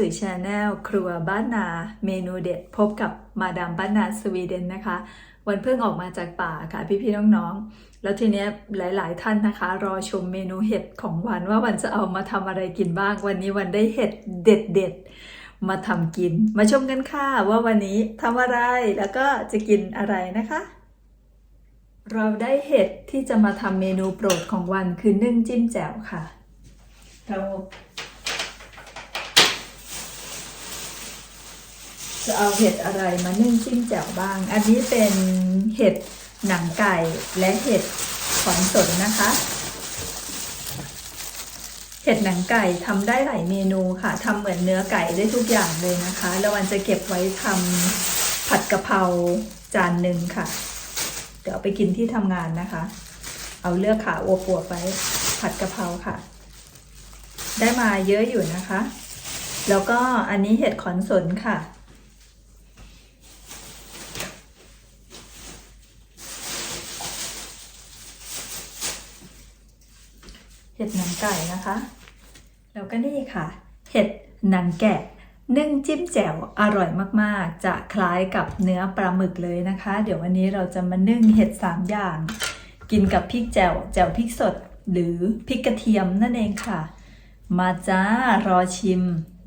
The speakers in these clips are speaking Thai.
ดีต้อนรับสู่ช anel ครัวบ้านนาเมนูเด็ดพบกับมาดามบ้านนาสวีเดนนะคะ วันเพิ่งออกมาจากป่าค่ะพี่ๆน้องๆ แล้วทีเนี้ยหลายๆท่านนะคะ รอชมเมนูเห็ดของวันว่าวันจะเอามาทำอะไรกินบ้าง วันนี้วันได้เห็ดเด็ดๆ มาทำกิน มาชมกันค่ะว่าวันนี้ทำอะไรแล้วก็จะกินอะไรนะคะเราได้เห็ดที่จะมาทำเมนูโปรดของวันคือนึ่งจิ้มแจ่วค่ะ เรา จะเอาเห็ดอะไรมานึ่งจิ้มแจ่วบ้าง อันนี้เป็นเห็ดหนังไก่และเห็ดขอนสนนะคะ เห็ดหนังไก่ทำได้หลายเมนูค่ะทำเหมือนเนื้อไก่ได้ทุกอย่างเลยนะคะ แล้ววันจะเก็บไว้ทำผัดกะเพราจานหนึ่งค่ะ เดี๋ยวไปกินที่ทำงานนะคะ เอาเลือกขาอวบๆไว้ผัดกะเพราค่ะ ได้มาเยอะอยู่นะคะ แล้วก็อันนี้เห็ดขอนสนค่ะ ห็ดหนังไก่นะคะ แล้วก็นี่ค่ะ เห็ดหนังแกะนึ่งจิ้มแจ่วอร่อยมากๆ จะคล้ายกับเนื้อปลาหมึกเลยนะคะ เดี๋ยววันนี้เราจะมานึ่งเห็ด 3 อย่าง กินกับพริกแจ่วแจ่วพริกสด หรือพริกกระเทียมนั่นเองค่ะ มาจ้ารอชิม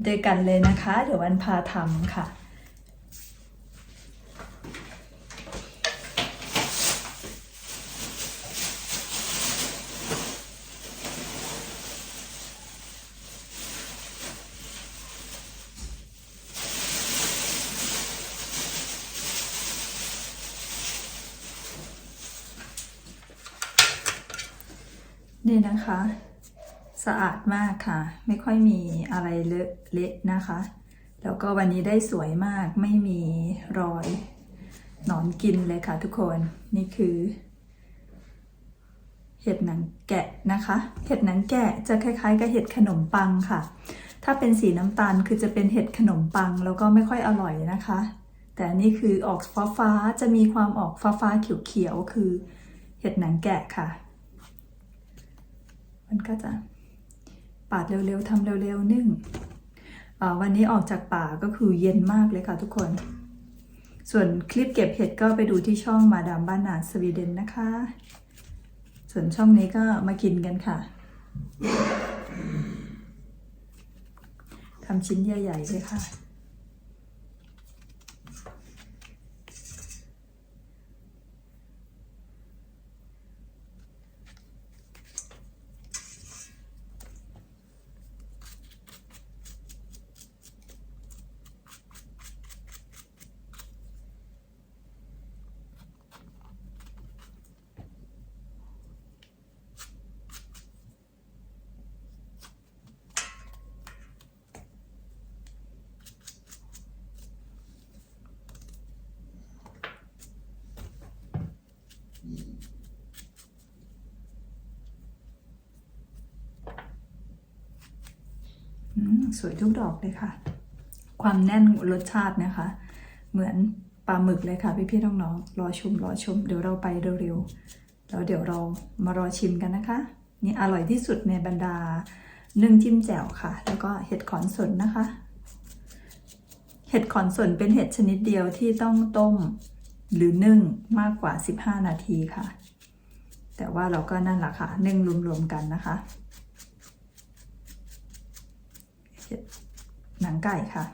ด้วยกันเลยนะคะ เดี๋ยววันพาทำค่ะ นี่นะคะ สะอาดมากค่ะ ไม่ค่อยมีอะไรเลอะเละนะคะ แล้วก็วันนี้ได้สวยมากไม่มีรอยหนอนกินเลยค่ะทุกคนนี่คือ เห็ดหนังแกะนะคะ เห็ดหนังแกะจะคล้ายๆ กับเห็ดขนมปังค่ะ ถ้าเป็นสีน้ำตาลคือจะเป็นเห็ดขนมปัง แล้วก็ไม่ค่อยอร่อยนะคะ แต่นี่คือออกฟ้าๆจะมีความออกฟ้าๆเขียวๆคือเห็ดหนังแกะค่ะ มันก็จะปาดเร็วๆทำเร็วๆนึ่งวันนี้ออกจากป่าก็คือเย็นมากเลยค่ะทุกคน ส่วนคลิปเก็บเห็ดก็ไปดูที่ช่องมาดามบ้านนาสวีเดนนะคะ ส่วนช่องนี้ก็มากินกันค่ะทำชิ้นใหญ่ๆเลยค่ะ สวยทุกดอกเลยค่ะ ความแน่นรสชาตินะคะ เหมือนปลาหมึกเลยค่ะพี่ๆน้องๆรอชมรอชม เดี๋ยวเราไปเร็วๆแล้วเดี๋ยวเรามารอชิมกันนะคะ นี่อร่อยที่สุดในบรรดานึ่งจิ้มแจ่วค่ะ แล้วก็เห็ดขอนสนนะคะ เห็ดขอนสนเป็นเห็ดชนิดเดียวที่ต้องต้มหรือนึ่งมากกว่า 15 นาทีค่ะ แต่ว่าเราก็นั่นแหละค่ะ นึ่งรวมๆกันนะคะ หนังไก่ค่ะ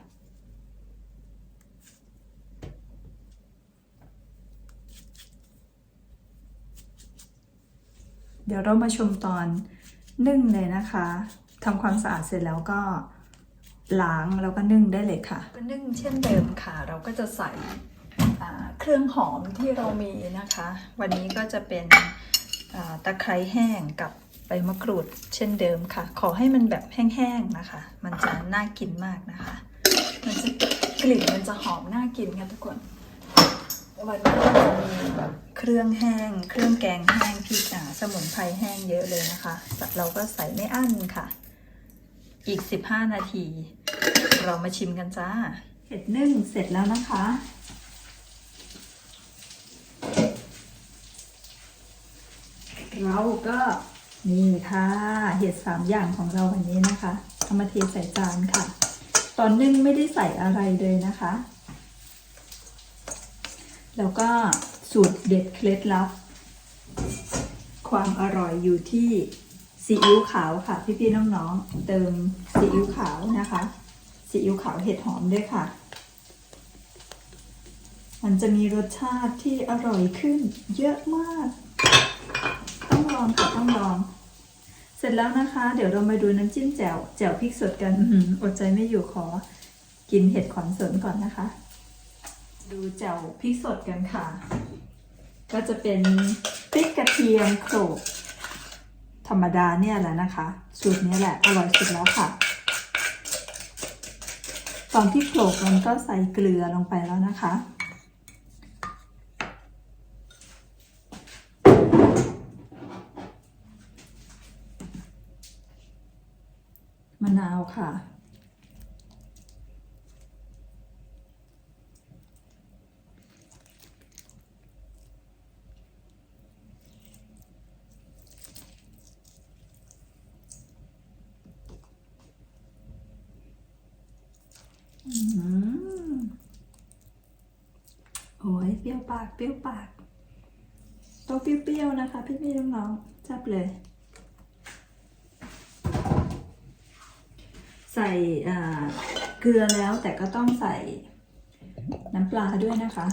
เดี๋ยวเรามาชมตอนนึ่งเลยนะคะทำความสะอาดเสร็จแล้วก็ล้างแล้วก็นึ่งได้เลยค่ะ ก็นึ่งเช่นเดิมค่ะ เราก็จะใส่เครื่องหอมที่เรามีนะคะ วันนี้ก็จะเป็นตะไคร้แห้งกับ ใบมะกรูดเช่นเดิมค่ะ ขอให้มันแบบแห้งๆนะคะ มันจะน่ากินมากนะคะ มันจะกลิ่นมันจะหอมน่ากินค่ะทุกคนวันนี้จะมีแบบเครื่องแห้ง เครื่องแกงแห้งพริกอ่าสมุนไพรแห้งเยอะเลยนะคะเราก็ใส่ไม่อั้นค่ะ อีก 15 นาที เรามาชิมกันจ้าเห็ดนึ่งเสร็จแล้วนะคะเราก็ นี่ค่ะ เห็ดสามอย่างของเราวันนี้นะคะเอามาเทใส่จานค่ะ ตอนนึ่งไม่ได้ใส่อะไรเลยนะคะ แล้วก็สูตรเด็ดเคล็ดลับ ความอร่อยอยู่ที่ซีอิ๊วขาวค่ะ พี่ๆน้องๆเติมซีอิ๊วขาวนะคะซีอิ๊วขาวเห็ดหอมด้วยค่ะ มันจะมีรสชาติที่อร่อยขึ้นเยอะมาก องลองค่ะต้องลอง เสร็จแล้วนะคะ เดี๋ยวเรามาดูน้ำจิ้มแจ่วแจ่วพริกสดกันอื้อหืออดใจไม่อยู่ขอ กินเห็ดขอนสนก่อนนะคะ ดูแจ่วพริกสดกันค่ะ ก็จะเป็นพริกกระเทียมโขลกธรรมดาเนี่ยแหละนะคะ สูตรนี้แหละอร่อยสุดแล้วค่ะ ตอนที่โขลกมันก็ใส่เกลือลงไปแล้วนะคะ มะนาวค่ะอืมโอ้ยเปรี้ยวปาก เปรี้ยวปากต้องเปรี้ยวๆนะคะ พี่ๆน้องๆจับเลย ส่เกลือแล้วแต่ก็ต้องใส่น้ำปลาด้วยนะคะ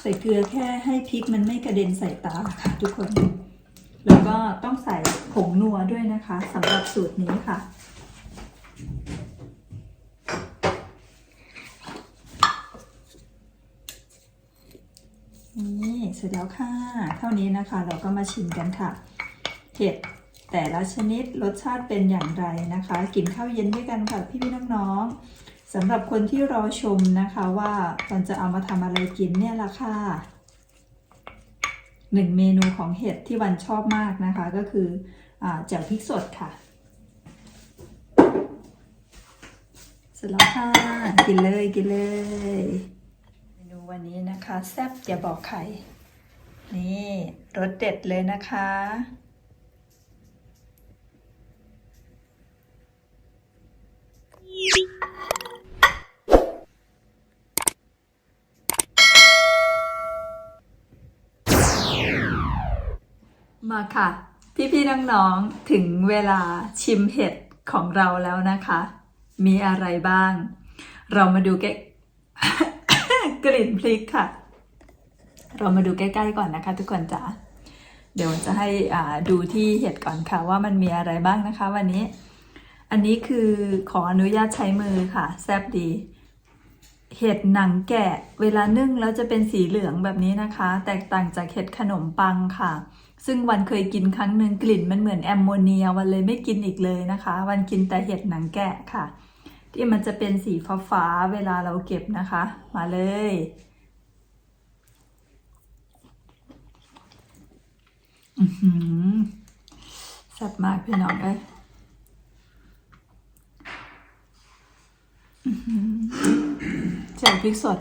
ใส่เกลือแค่ให้พริกมันไม่กระเด็นใส่ตาค่ะทุกคน แล้วก็ต้องใส่ผงนัวด้วยนะคะสำหรับสูตรนี้ค่ะนี่เสร็จแล้วค่ะ เท่านี้นะคะ เราก็มาชิมกันค่ะเห็ด แต่ละชนิดรสชาติเป็นอย่างไรนะคะ กินข้าวเย็นด้วยกันค่ะพี่พี่น้องๆสำหรับคนที่รอชมนะคะว่าตอนจะเอามาทำอะไรกินเนี่ยละค่ะหนึ่งเมนูของเห็ดที่วันชอบมากนะคะก็คืออแจ่วพริกสดค่ะ เสร็จแล้วค่ะ กินเลยกินเลยเมนูวันนี้นะคะ แซ่บอย่าบอกใครนี่รสเด็ดเลยนะคะ มาค่ะ พี่ๆน้องๆถึงเวลาชิมเห็ดของเราแล้วนะคะ มีอะไรบ้าง เรามาดูแกกลิ่นพริกค่ะ เรามาดูใกล้ๆก่อนนะคะ ทุกคนจ๋าเดี๋ยวจะให้ดูที่เห็ดก่อนค่ะว่ามันมีอะไรบ้างนะคะ วันนี้ อันนี้คือขออนุญาตใช้มือค่ะ แซบดี เห็ดหนังแกะเวลานึ่งแล้วจะเป็นสีเหลืองแบบนี้นะคะ แตกต่างจากเห็ดขนมปังค่ะ ซึ่งวันเคยกินครั้งหนึ่งกลิ่นมันเหมือนแอมโมเนียวันเลยไม่กินอีกเลยนะคะ วันกินแต่เห็ดหนังแกะค่ะ ที่มันจะเป็นสีฟ้าๆเวลาเราเก็บนะคะ มาเลยอือหือแซ่บมากพี่น้องเอ้ย อื้อหือแจ่พริกสด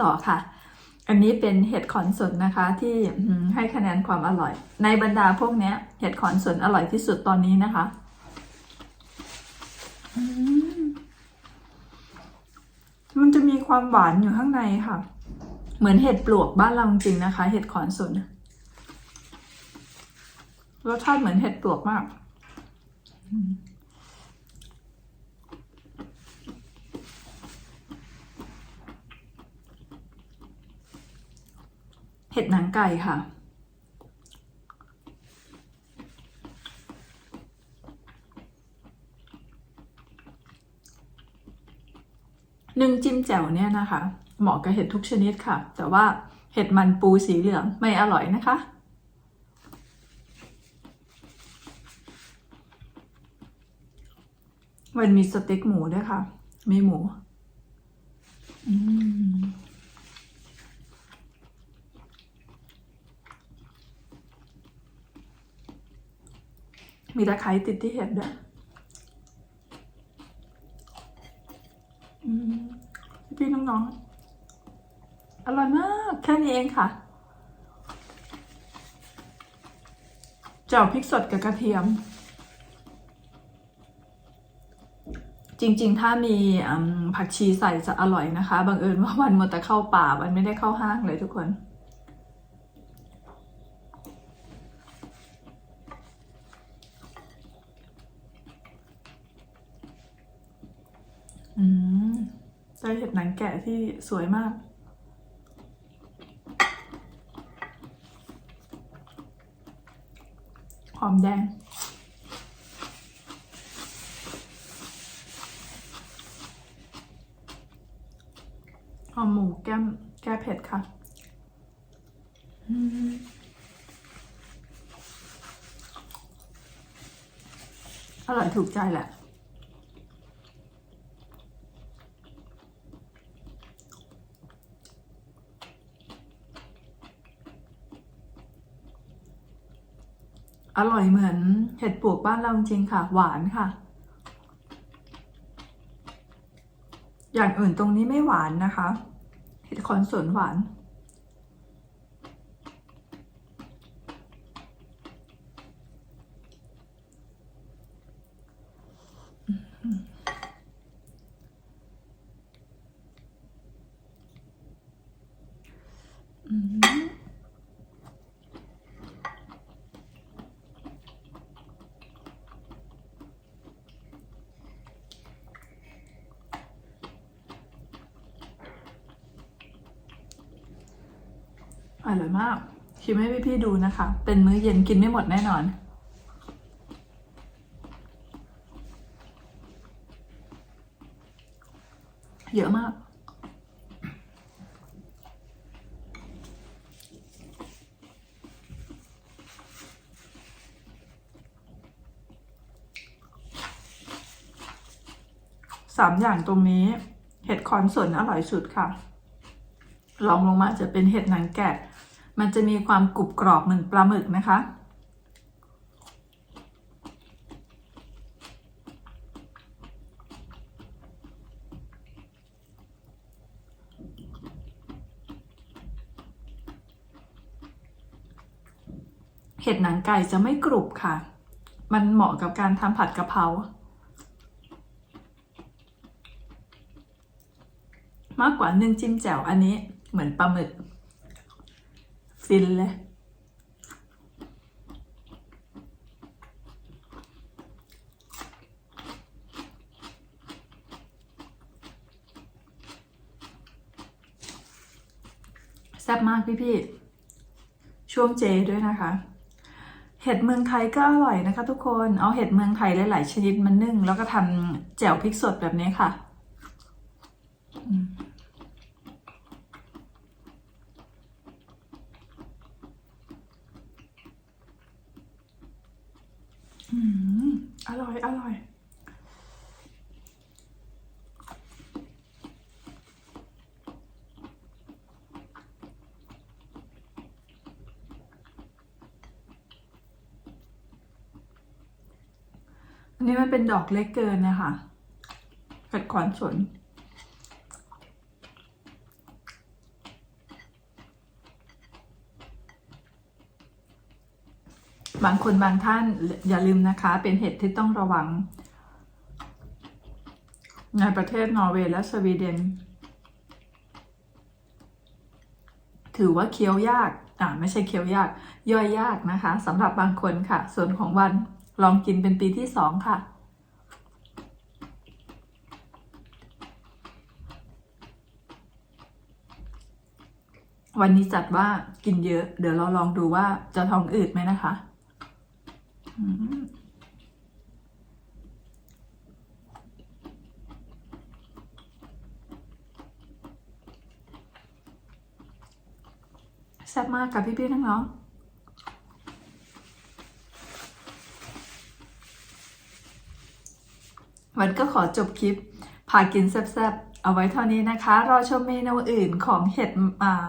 ต่อค่ะ อันนี้เป็นเห็ดขอนสนนะคะ ที่ให้คะแนนความอร่อย ในบรรดาพวกนี้เห็ดขอนสนอร่อยที่สุดตอนนี้นะคะมันจะมีความหวานอยู่ข้างในค่ะ เหมือนเห็ดปลวกบ้านเราจริงนะคะ เห็ดขอนสน รสชาติเหมือนเห็ดปลวกมาก เห็ดหนังไก่ค่ะ หนึ่งจิ้มแจ่วเนี่ยนะคะ เหมาะกับเห็ดทุกชนิดค่ะ แต่ว่าเห็ดมันปูสีเหลืองไม่อร่อยนะคะ มันมีสเต็กหมูด้วยค่ะ มีหมูมีตะไคร้ติดที่เห็ดด้วยพี่น้องๆ อร่อยมาก แค่นี้เองค่ะเจ่วพริกสดกับกระเทียม จริงๆ ถ้ามีผักชีใส่จะอร่อยนะคะ บังเอิญว่าวันมัวแต่เข้าป่าวันไม่ได้เข้าห้างเลยทุกคน อืมได้เห็ดหนังแกะที่สวยมากหอมแดง หอมหมูแก้มแก้เผ็ดค่ะอืมอ ร่อยถูกใจแหละอร่อยเหมือนเห็ดปวกบ้านเราจริงค่ะ หวานค่ะ อย่างอื่นตรงนี้ไม่หวานนะคะ เห็ดคอนสวนหวาน อร่อยมากชิมให้พี่ๆดูนะคะ เป็นมื้อเย็นกินไม่หมดแน่นอน เยอะมาก สามอย่างตรงนี้ เห็ดคอนสนอร่อยสุดค่ะ ลองลงมาจะเป็นเห็ดหนังแกะ มันจะมีความกรุบกรอบเหมือนปลาหมึกนะคะ เห็ดหนังไก่จะไม่กรุบค่ะ มันเหมาะกับการทำผัดกะเพรามากกว่านึ่งจิ้มแจ่วอันนี้เหมือนปลาหมึก ฟินเลยแซ่บมากพี่ๆช่วงเจด้วยนะคะ เห็ดเมืองไทยก็อร่อยนะคะ ทุกคน เอาเห็ดเมืองไทยหลาย ๆ ชนิดมานึ่ง แล้วก็ทำแจ่วพริกสดแบบนี้ค่ะ อร่อย อร่อย อันนี้มันเป็นดอกเล็กเกินนะคะเห็ดขอนสน บางคนบางท่านอย่าลืมนะคะ เป็นเห็ดที่ต้องระวัง ในประเทศนอร์เวย์และสวีเดน ถือว่าเคี้ยวยากอ่าไม่ใช่เคี้ยวยาก ย่อยยากนะคะสำหรับบางคนค่ะ ส่วนของวันลองกินเป็นปีที่สองค่ะวันนี้จัดว่ากินเยอะ เดี๋ยวเราลองดูว่าจะท้องอืดไหมนะคะ แซ่บมากกับพี่ๆน้องๆวันก็ขอจบคลิปพากินแซ่บๆ เอาไว้เท่านี้นะคะ รอชมเมนูอื่นของเห็ดอ่า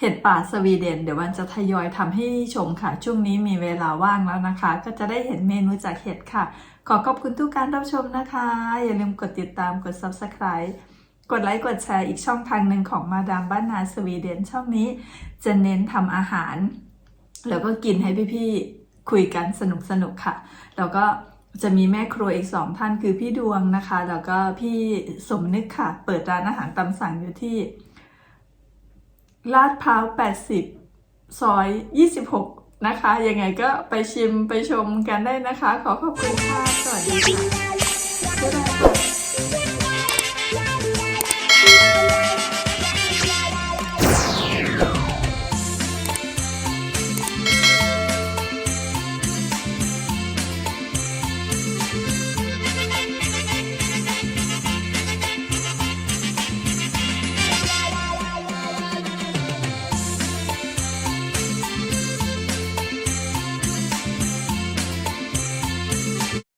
เห็ดป่าสวีเดน เดี๋ยววันจะทยอยทำให้ชมค่ะ ช่วงนี้มีเวลาว่างแล้วนะคะ ก็จะได้เห็นเมนูจากเห็ดค่ะ ขอขอบคุณทุกการรับชมนะคะ อย่าลืมกดติดตามกด subscribe กดไลค์กดแชร์อีกช่องทางหนึ่งของมาดามบ้านนาสวีเดน ช่องนี้จะเน้นทำอาหาร แล้วก็กินให้พี่ๆคุยกันสนุกสนุกๆค่ะ แล้วก็จะมีแม่ครัวอีกสองท่านคือพี่ดวงนะคะ แล้วก็พี่สมนึกค่ะ เปิดร้านอาหารตามสั่งอยู่ที่ ลาดพร้าว 80 ซอย 26 นะคะ ยังไงก็ไปชิมไปชมกันได้นะคะ ขอขอบคุณค่ะ สวัสดีค่ะ